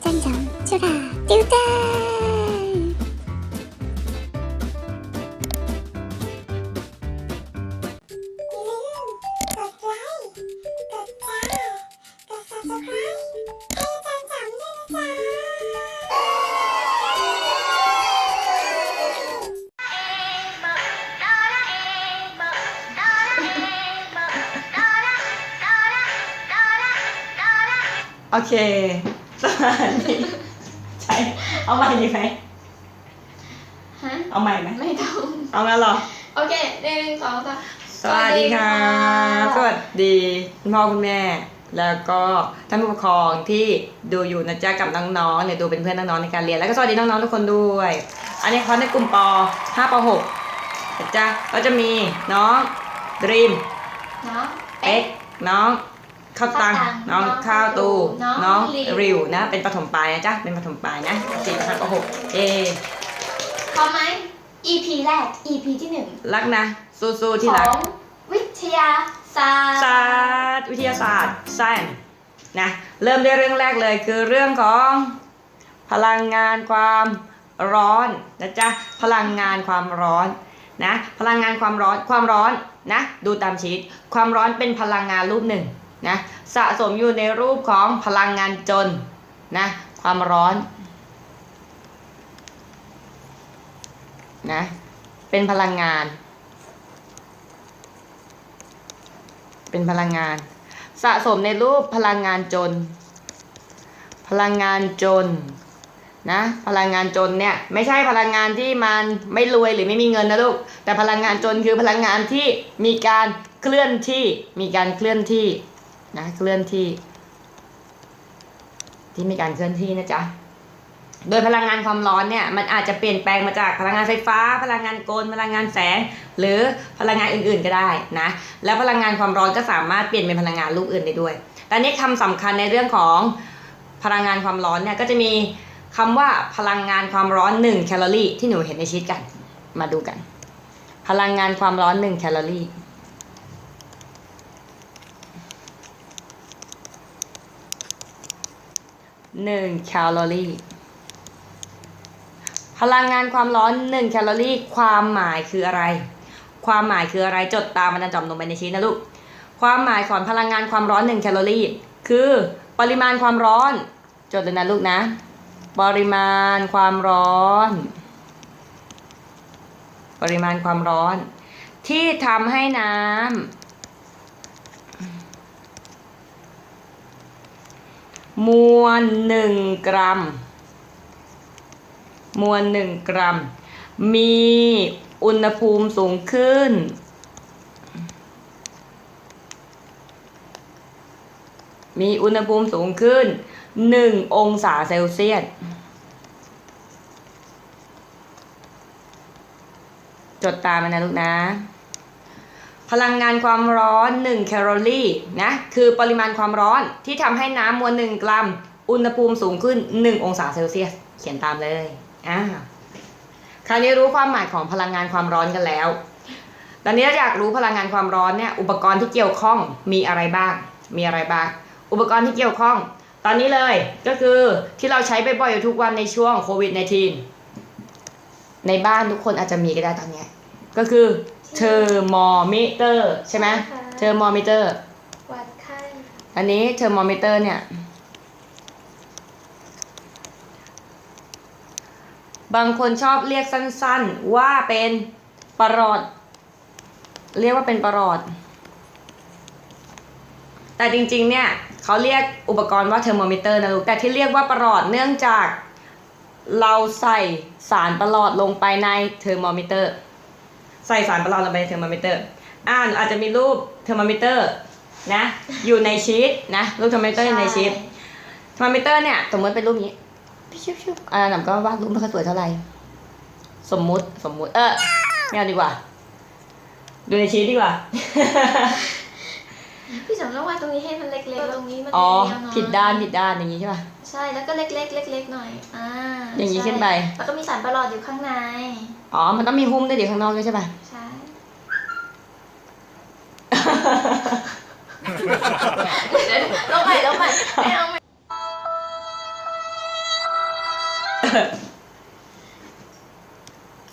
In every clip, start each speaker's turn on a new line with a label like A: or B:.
A: 짠짠 추가
B: 뚜다 Okay. สวัสดีใช่เอาใหม่ดีไหม
C: ฮะ
B: เอาใหม่ไหม
C: ไม่ต้อง
B: เอางั้นเหรอ
C: โอเคหนึ่งสองสาม
B: สวัสดีค่ะ สวัสดีคุณพ่อคุณแม่ แล้วก็ท่านผู้ปกครองที่ดูอยู่นะจ๊ะกับน้องๆเนี่ยดูเป็นเพื่อนน้องๆในการเรียน แล้วก็สวัสดีน้องๆทุกคนด้วย อันนี้เขาในกลุ่มป .5 ป .6 นะจ๊ะก็จะมีน้องดรีม
C: เนาะ
B: เอ็กน้อง ข้าวตัง
C: ข้าวตัง
B: น้องข้าวตู
C: น้
B: น้
C: อ
B: องง
C: ริว
B: ริวนะ เป็นปฐมปลายนะจ๊ะ เป็นปฐมปลายนะสี่พันปหกเอ
C: พร้อมไหม EP แรก EP ที่หนึ่ง
B: รักนะ สู้ๆที่
C: ข
B: รัก
C: องวิทยาศาสตร์
B: ศาสตร์วิทยาศาสตร์ science นะ เริ่มด้วยเรื่องแรกเลยคือเรื่องของพลังงานความร้อนนะจ๊ะ พลังงานความร้อนนะ พลังงานความร้อน ความร้อนนะ ดูตามชีตความร้อนเป็นพลังงานรูปหนึ่ง นะสะสมอยู่ในรูปของพลังงานจนนะความร้อนนะเป็นพลังงาน เป็นพลังงาน สะสมในรูปพลังงานจน พลังงานจนนะพลังงานจนเนี่ยไม่ใช่พลังงานที่มันไม่รวยหรือไม่มีเงินนะลูกแต่พลังงานจนคือพลังงานที่มีการเคลื่อนที่มีการเคลื่อนที่ นะเคลื่อนที่ ที่มีการเคลื่อนที่นะจ๊ะโดยพลังงานความร้อนเนี่ยมันอาจจะเปลี่ยนแปลงมาจากพลังงานไฟฟ้า พลังงานกลพลังงานแสง หรือพลังงานอื่นๆก็ได้นะแล้วพลังงานความร้อนก็สามารถเปลี่ยนเป็นพลังงานรูปอื่นได้ด้วยแต่นี้คำสำคัญในเรื่องของพลังงานความร้อนเนี่ยก็จะมีคำว่าพลังงานความร้อน1แคลอรี่ที่หนูเห็นในชีตกัน มาดูกัน พลังงานความร้อน1แคลอรี่ 1แคลอรี่ พลังงานความร้อน 1 แคลอรี่ ความหมายคืออะไร ความหมายคืออะไรจดตามมันจะจอมลงไปในชีตนะลูก ความหมายของพลังงานความร้อน 1 แคลอรี่ คือปริมาณความร้อน จดเลยนะลูกนะ ปริมาณความร้อน ปริมาณความร้อน ที่ทำให้น้ำ มวลหนึ่งกรัม มวลหนึ่งกรัม มีอุณหภูมิสูงขึ้น มีอุณหภูมิสูงขึ้น1องศาเซลเซียส จดตามมันนะลูกนะ พลังงานความร้อน 1 แคลอรี่นะคือปริมาณความร้อนที่ทำให้น้ำมวล 1 กรัม อุณหภูมิสูงขึ้น 1 องศาเซลเซียส เขียนตามเลยอ่าคราวนี้รู้ความหมายของพลังงานความร้อนกันแล้ว ตอนนี้อยากรู้พลังงานความร้อนเนี่ยอุปกรณ์ที่เกี่ยวข้องมีอะไรบ้าง มีอะไรบ้าง อุปกรณ์ที่เกี่ยวข้อง ตอนนี้เลยก็คือที่เราใช้บ่อยๆทุกวันในช่วงโควิด -19 ในบ้านทุกคนอาจจะมีก็ได้ตอนนี้ก็คือ เทอร์โมมิเตอร์ใช่ไหมเทอร์โมมิเตอร์
C: วัดไข้
B: อันนี้เทอร์โมมิเตอร์เนี่ย บางคนชอบเรียกสั้นๆ ว่าเป็นประหลอด เรียกว่าเป็นประหลอด แต่จริงๆ เนี่ยเขาเรียกอุปกรณ์ว่าเทอร์โมมิเตอร์นะลูก แต่ที่เรียกว่าประหลอดเนื่องจากเราใส่สารประหลอดลงไปในเทอร์โมมิเตอร์ ใส่สารประหลอดลงไปในเทอร์โมมิเตอร์อ่านอาจจะมีรูปเทอร์โมมิเตอร์นะอยู่ในชีตนะรูปเทอร์โมมิเตอร์อยู่ในชีตเทอร์โมมิเตอร์เนี่ยสมมติเป็นรูปนี้ชุบๆอ่าหนำก็วาดรูปไม่ค่อยสวยเท่าไหร่สมมุติสมมุติ เออไม่เอาดีกว่า ดูในชีตดีกว่า
C: พี่สมต้องวาดตรงนี้ให้มันเล็กๆตรงนี้มัน
B: อ๋อ
C: เรียวๆหน่อย
B: ผิดด้านผิดด้านอย่างนี้ใช่ป่ะ
C: ใช่แล้วก็เล็กๆเล็กๆหน่อย อ่า
B: อย่างนี้
C: ใช่
B: ขึ้นไป
C: แล้วก็มีสารประหลอดอยู่ข้างใน
B: อ๋อ มันต้องมีหุ้มด้วยดิข้างนอกด้วยใช่ป่ะ
C: ใช่ลงใหม่ลงใหม่ไม่เอาใหม่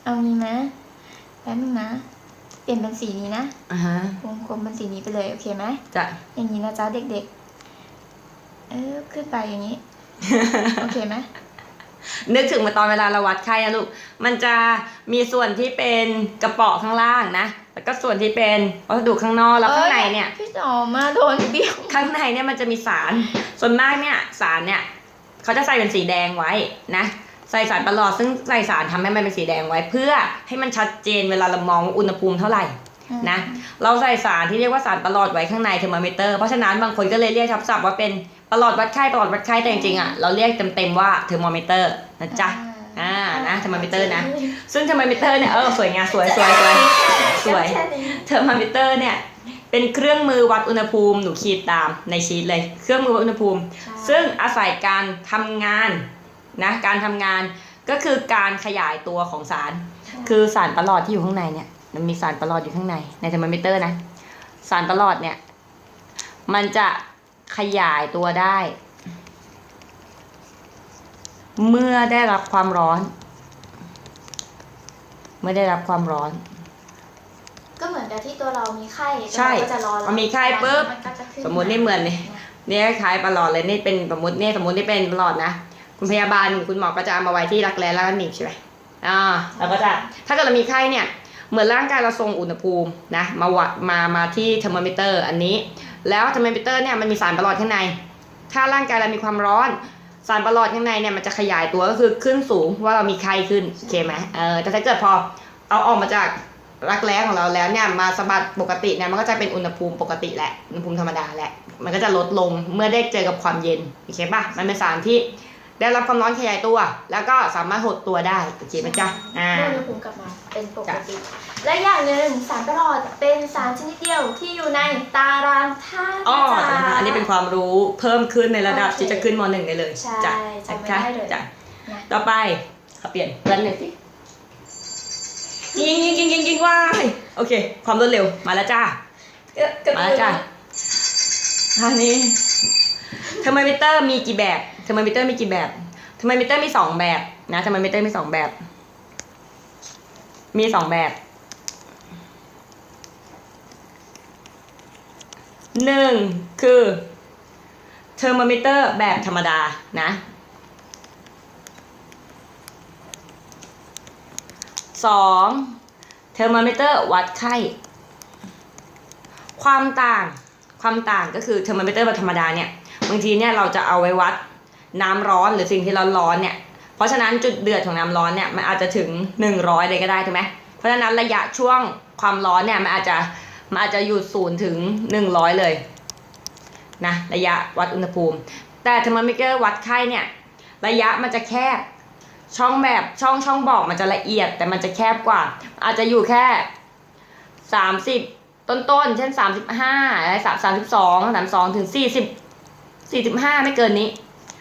C: เอางี้ไหมแป๊บนึงนะ เปลี่ยนเป็นสีนี้นะ
B: อ่าฮะ
C: วงกลมเป็นสีนี้ไปเลยโอเคไหม
B: จะ
C: อย่างนี้นะจ๊ะเด็กๆ เออขึ้นไปอย่างนี้ โอเคไหม
B: นึกถึงมาตอนเวลาเราวัดไข้นะลูก มันจะมีส่วนที่เป็นกระเป๋อข้างล่างนะ แล้วก็ส่วนที่เป็นวัสดุข้างนอกแล้วข้างในเนี่ย
C: พี่จอมมาโดนเบี้ยว
B: ข้างในเนี่ยมันจะมีสาร ส่วนมากเนี่ยสารเนี่ยเขาจะใส่เป็นสีแดงไว้นะ ใส่สารประหลอดซึ่งใส่สารทำให้มันเป็นสีแดงไว้ เพื่อให้มันชัดเจนเวลาเรามองว่าอุณหภูมิเท่าไหร่นะ เราใส่สารที่เรียกว่าสารประหลอดไว้ข้างในเทอร์โมมิเตอร์ เพราะฉะนั้นบางคนก็เลยเรียกทับศัพท์ว่าเป็น ประหลอดวัดไข้ประหลอดวัดไข้แต่จริงๆอะเราเรียกเต็มๆว่าเทอร์โมมิเตอร์นะจ๊ะอ่านะเทอร์โมมิเตอร์นะ ซึ่งเทอร์โมมิเตอร์เนี่ยเออสวยงามสวยสวยสวยสวย
C: แค่นี้
B: เทอร์โมมิเตอร์เนี่ยเป็นเครื่องมือวัดอุณหภูมิหนูขีดตามในชีตเลย เครื่องมือวัดอุณหภูมิ ซึ่งอาศัยการทำงานนะการทำงานก็คือการขยายตัวของสาร คือสารประหลอดที่อยู่ข้างในเนี่ยมันมีสารประหลอดอยู่ข้างในในเทอร์โมมิเตอร์นะสารประหลอดเนี่ยมันจะ ขยายตัวได้ เมื่อได้รับความร้อน เมื่อได้รับความร้อน
C: ก็เหมือนกับที่ตัวเรามีไข้
B: ใช่
C: ตัวเราก็จะร้อน
B: พอมีไข้ปุ๊บ
C: นก็จะขึ้
B: สมมุตินี่เหมือนนี่เนี่ยคล้ายประหลอดเลยนี่เป็นสมมติเนี่ยสมมตินี่เป็นประหลอดนะคุณพยาบาลคุณหมอก็จะเอามาไว้ที่รักแร้แล้วก็หนีบใช่ไหมอ่าแล้วก็จะถ้าเกิดเรามีไข้เนี่ยเหมือนร่างกายเราทรงอุณหภูมินะมาวัดมามาที่เทอร์โมมิเตอร์ อันนี้ แล้วเทอร์โมมิเตอร์เนี่ยมันมีสารประหลอดข้างใน ถ้าร่างกายเรามีความร้อน สารประหลอดข้างในเนี่ยมันจะขยายตัวก็คือขึ้นสูงว่าเรามีไข้ขึ้นโอเคไหมเออแต่ถ้าเกิดพอเอาออกมาจากรักแร้ของเราแล้วเนี่ยมาสะบัดปกติเนี่ยมันก็จะเป็นอุณหภูมิปกติแหละอุณหภูมิธรรมดาแหละมันก็จะลดลงเมื่อได้เจอกับความเย็นโอเคป่ะมันเป็นสารที่ได้รับความร้อนขยายตัว แล้วก็สามารถหดตัวได้โอเคไหมจ๊ะอ่า
C: เมื่ออุณหภูมิกลับมาเป็นปกติ และอย่างหนึ่งสารประหลอดเป็นสารชนิดเดียวที่อยู่ในตารางธาตุ
B: อ๋อ
C: นะจ๊ะ
B: นะคะอันนี้เป็นความรู้เพิ่มขึ้นในระดับ
C: โอเค
B: ที่จะขึ้นมหนึ่งได้เลย
C: ใช่
B: จ้ะ
C: จำไม่
B: จ้ะ
C: ได้เลย
B: จ้ะ
C: นะ
B: ต่อไปขอเปลี่ยนเพื่อนหนึ่งสิยิงยิงยิงยิงยิงว้ายโอเค ความรวดเร็วมาแล้วจ้ามาแล้วจ้ะอันนี้เทอร์โมมิเตอร์มีกี่แบบเทอร์โมมิเตอร์มีกี่แบบเทอร์โมมิเตอร์มีสองแบบนะเทอร์โมมิเตอร์มีสองแบบ มีสองแบบ หนึ่งคือเทอร์โมมิเตอร์แบบธรรมดานะสองเทอร์โมมิเตอร์วัดไข้ ความต่างความต่างก็คือเทอร์โมมิเตอร์แบบธรรมดาเนี่ยบางทีเนี่ยเราจะเอาไว้วัดน้ำร้อนหรือสิ่งที่ร้อนร้อนๆเนี่ยเพราะฉะนั้นจุดเดือดของน้ำร้อนเนี่ยมันอาจจะถึง 100 เลยก็ได้ถูกไหมเพราะฉะนั้นระยะช่วงความร้อนเนี่ยมันอาจจะ มันอาจจะอยู่ศูนย์ถึง100เลยนะระยะวัดอุณหภูมิ แต่เทอร์โมมิเตอร์วัดไข้เนี่ยระยะมันจะแคบช่องแบบช่องช่องบอกมันจะละเอียด แต่มันจะแคบกว่า อาจจะอยู่แค่30ต้นๆเช่น35อะไรสามสิบสองสามสองถึง40 45ไม่เกินนี้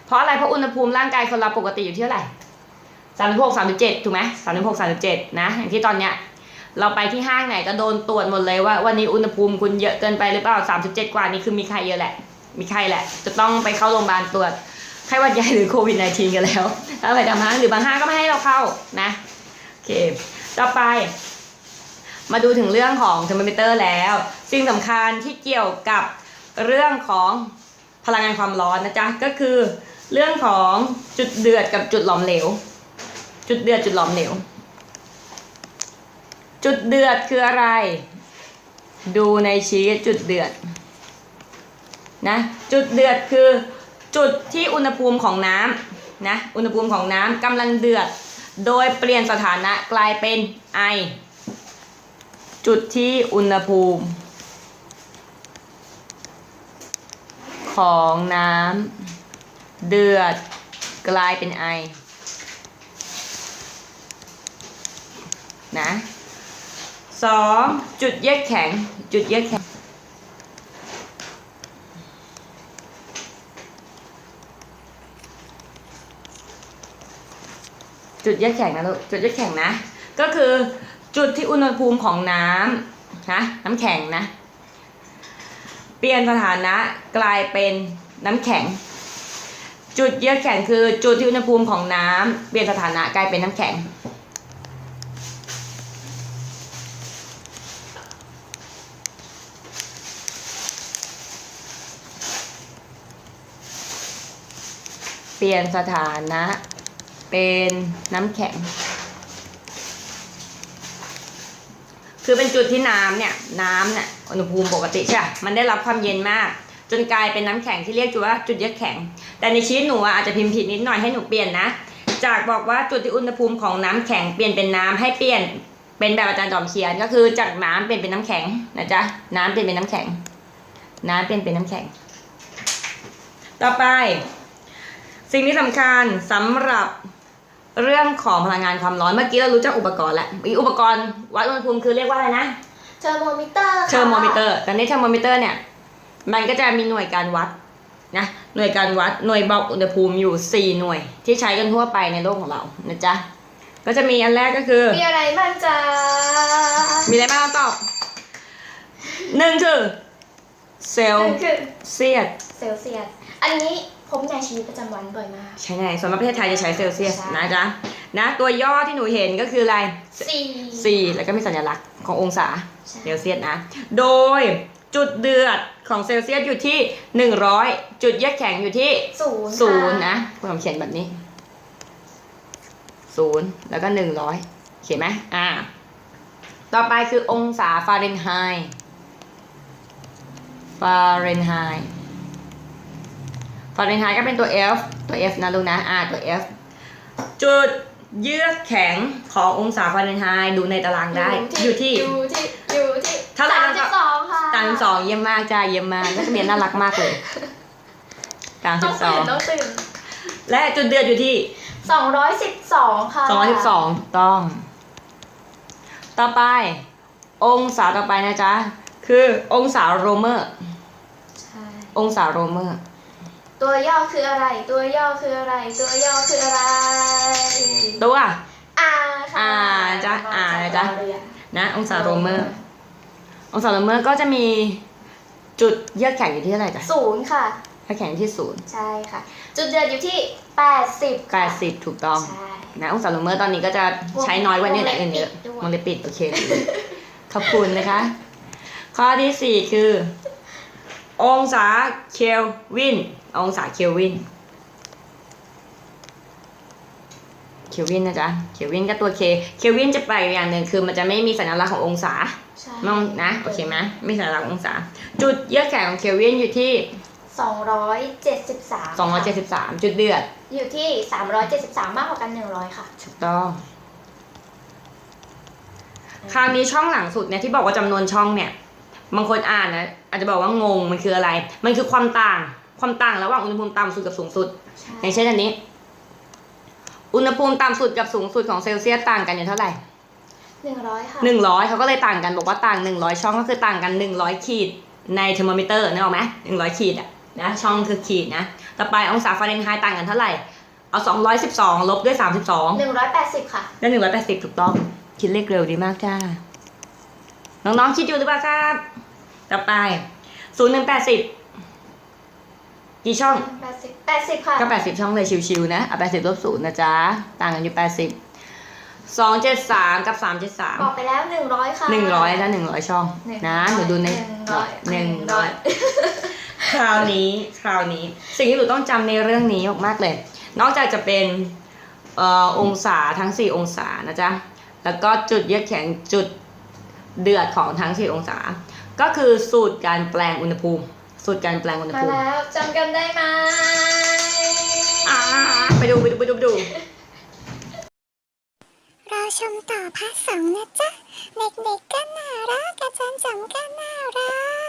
B: เพราะอะไรเพราะอุณหภูมิร่างกายคนเราปกติอยู่ที่เท่าไหร่36 37ถูกไหม36 37นะอย่างที่ตอนเนี้ย เราไปที่ห้างไหนก็โดนตรวจหมดเลยว่า วันนี้อุณหภูมิคุณเยอะเกินไปหรือเปล่า37กว่านี่คือมีไข้เยอะแหละ มีไข้แหละ จะต้องไปเข้าโรงพยาบาลตรวจไข้หวัดใหญ่หรือโควิด -19 กันแล้วถ้าไปทำห้างหรือบางห้างก็ไม่ให้เราเข้านะโอเคต่อไป มาดูถึงเรื่องของเทอร์โมมิเตอร์แล้ว สิ่งสำคัญที่เกี่ยวกับเรื่องของพลังงานความร้อนนะจ๊ะก็คือเรื่องของจุดเดือดกับจุดหลอมเหลว จุดเดือดจุดหลอมเหลว จุดเดือดคืออะไร ดูในชีตจุดเดือดนะจุดเดือดคือจุดที่อุณหภูมิของน้ำนะอุณหภูมิของน้ำกำลังเดือด โดยเปลี่ยนสถานะกลายเป็นไอ จุดที่อุณหภูมิ ของน้ำเดือดกลายเป็นไอนะ สองจุดเยือกแข็ง จุดเยือกแข็ง จุดเยือกแข็งนะลูก จุดเยือกแข็งนะ ก็คือจุดที่อุณหภูมิของน้ำนะน้ำแข็งนะ เปลี่ยนสถานะกลายเป็นน้ำแข็ง จุดเยือกแข็งคือจุดที่อุณหภูมิของน้ำเปลี่ยนสถานะกลายเป็นน้ำแข็ง เปลี่ยนสถานะ เป็นน้ำแข็ง คือเป็นจุดที่น้ำเนี่ย น้ำเนี่ยอุณหภูมิปกติใช่มันได้รับความเย็นมาก จนกลายเป็นน้ำแข็งที่เรียกจุดว่าจุดเยือกแข็ง แต่ในชีวิตหนูอะอาจจะพิมพ์ผิดนิดหน่อยให้หนูเปลี่ยนนะ จากบอกว่าจุดที่อุณหภูมิของน้ำแข็งเปลี่ยนเป็นน้ำให้เปลี่ยนเป็นแบบอาจารย์จอมเขียนก็คือจากน้ำเปลี่ยนเป็นน้ำแข็งนะจ๊ะน้ำเปลี่ยนเป็นน้ำแข็ง น้ำเปลี่ยนเป็นน้ำแข็ง ต่อไป สิ่งที่สำคัญสำหรับเรื่องของพลังงานความร้อนเมื่อกี้เรารู้จักอุปกรณ์แล้วอีกอุปกรณ์วัดอุณหภูมิคือเรียกว่าอะไรนะ
C: เทอร์โมมิเตอร์ค่ะ
B: เทอร์โมมิเตอร์แต่ในเทอร์โมมิเตอร์เนี่ยมันก็จะมีหน่วยการวัดนะหน่วยการวัดหน่วยบอกอุณหภูมิอยู่ 4 หน่วย ที่ใช้กันทั่วไปในโลกของเรานะจ๊ะก็จะมีอันแรกก็คือ
C: มีอะไรบ้างจ๊ะ
B: มีอะไรบ้างตอบหนึ่งคือเซล
C: หนึ่งคือ
B: เซียส
C: เซลเซียสอันนี้ พบในชีวิตประจำวันบ่อยมาก
B: ใช่ไงส่วนมากประเทศไทยจะใช้เซลเซียส
C: ใช่
B: นะจ๊ะนะตัวย่อที่หนูเห็นก็คืออะไร
C: สี่
B: สี่แล้วก็มีสัญลักษณ์ขององศา
C: ใช่
B: เซลเซียสนะ โดยจุดเดือดของเซลเซียสอยู่ที่ 100 จุดเยือกแข็งอยู่ที่
C: ศูนย์
B: ศูนย์
C: ค่
B: นะผมเขียนแบบนี้ศูนย์แล้วก็หนึ่งร้อยเขียนไหมอ่า ต่อไปคือองศาฟาเรนไฮต์ฟาเรนไฮต์ ฟาเรนไฮต์ก็เป็นตัว F ตัว F นะลูกนะ อ่าตัว F จุดเยือกแข็งขององศาฟาเรนไฮต์ดูในตารางได้ อยู่ที่
C: อยู่ที่อยู่ที่
B: เท่าไหร่
C: สาม
B: นะ
C: สิ
B: ครับ
C: บสองค่ะ
B: สามสิบสองเยี่ยมมากจ้าเยี่ยมมากนักเรียนน่ารักมากเลยสาม
C: ต้
B: สิ
C: อง
B: บสอ
C: ตื่
B: ง
C: นต้องตื่น
B: และจุดเดือดอยู่ที่
C: สองร้อยสิบสองค่ะ
B: สองร้อยสิบสองต้อง ต่อไป องศาต่อไปนะจ๊ะ คือองศาโรเมอร์
C: ใช่
B: องศาโรเมอร์
C: ตัวย่อคืออะไร ตัวย่อคืออะไร ตัวย่อคืออะไร
B: ตัว
C: อาค่ะ
B: อ่าจ๊ะอ่านะจ๊ะ
C: เรือ
B: นะ องศาโรเมอร์ องศาโรเมอร์ก็จะมีจุดเยือกแข็งอยู่ที่เท่าไหร่จ๊ะ
C: ศูนย์ค่ะ
B: เยือกแข็งอยู่ที่ศูนย์
C: ใช่ค่ะ จุดเดือดอยู่ที่แปดสิบ
B: แปดสิบถูกต้อง
C: ใช่
B: นะองศาโรเมอร์ตอนนี้ก็จะใช้น้อยกว่านี้หน่อยเยอะ
C: ว
B: ม
C: ง
B: ง
C: เล็
B: เล็
C: บบปิ
B: ปิ
C: ด
B: ด
C: ด้
B: โอ
C: วย
B: เค ขอบคุณนะคะ ข้อที่สี่คือ องศาเคลวิน องศาเคลวิน เคลวินนะจ๊ะ เคลวินก็ตัวเค เคลวินจะแปลกอย่างหนึ่งคือมันจะไม่มีสัญลักษณ์ขององศา
C: ใช่
B: มองนะ โอเคไหมไม่มีสัญลักษณ์องศา จุดเยือกแข็งของเคลวินอยู่ที่
C: สองร้อยเจ็ดสิบสาม
B: 273 จุดเดือด
C: อยู่ที่สามร้อยเจ็ดสิบสามมากกว่ากันหนึ่งร้อยค่ะ
B: ถูกต้องคราวนี้ช่องหลังสุดเนี่ยที่บอกว่าจำนวนช่องเนี่ย บางคนอ่านนะอาจจะบอกว่างงมันคืออะไร มันคือความต่างความต่างระหว่างอุณหภูมิต่ำสุดกับสูงสุด
C: ใช่
B: อย่างเช่นอันนี้ อุณหภูมิต่ำสุดกับสูงสุดของเซลเซียสต่างกันอยู่เท่าไหร่
C: หนึ่งร้อยค่ะ
B: หนึ่งร้อยเขาก็เลยต่างกันบอกว่าต่างหนึ่งร้อยช่องก็คือต่างกันหนึ่งร้อยขีดในเทอร์โมมิเตอร์นึกออกไหมหนึ่งร้อยขีดอะนะช่องคือขีดนะต่อไปองศาฟาเรนไฮต์ต่างกันเท่าไหร่เอาสองร้อยสิบสองลบด้วยสามสิบสอง
C: หนึ่งร้อยแปดสิบค่ะ
B: ได้หนึ่งร้อยแปดสิบถูกต้อง คิดเลขเร็วดีมากจ้า น้องๆคิดอยู่หรือเปล่าครับ ต่อไปศูนย์หนึ่งแปดสิบกี่ช่อง
C: แปดสิบแปดสิบค่ะ
B: ก็แปดสิบช่องเลยชิวๆนะเอาแปดสิบลบศูนย์นะจ๊ะ ต่างกันอยู่แปดสิบสองเจ็ดสามกับสามเจ็ดสาม
C: บอกไปแล้วหนึ่งร้อยค่ะ
B: หนึ่งร้อยนะหนึ่งร้อยช่อง
C: หง
B: นะ
C: ร้อย
B: หนูดูใน
C: หนึ่งร้อย
B: หนึ่งร้อยคราวนี้คราวนี้ สิ่งที่หนูต้องจำในเรื่องนี้มากๆเลย นอกจากจะเป็นเอ่อองศาทั้ง4องศานะจ๊ะ แล้วก็จุดเยือกแข็งจุด เดือดของทั้ง 4 องศา ก็คือสูตรการแปลงอุณหภูมิ สูตรการแปลงอุณห
C: มา
B: ภูมิ
C: แล้วจำกันได้ไหม
B: อ่าไปดูไปดูไปดูไปดู
A: รอชมต่อพาร์ทสองนะจ๊ะ เด็กๆก็น่ารักอาจารย์จำก็น่ารัก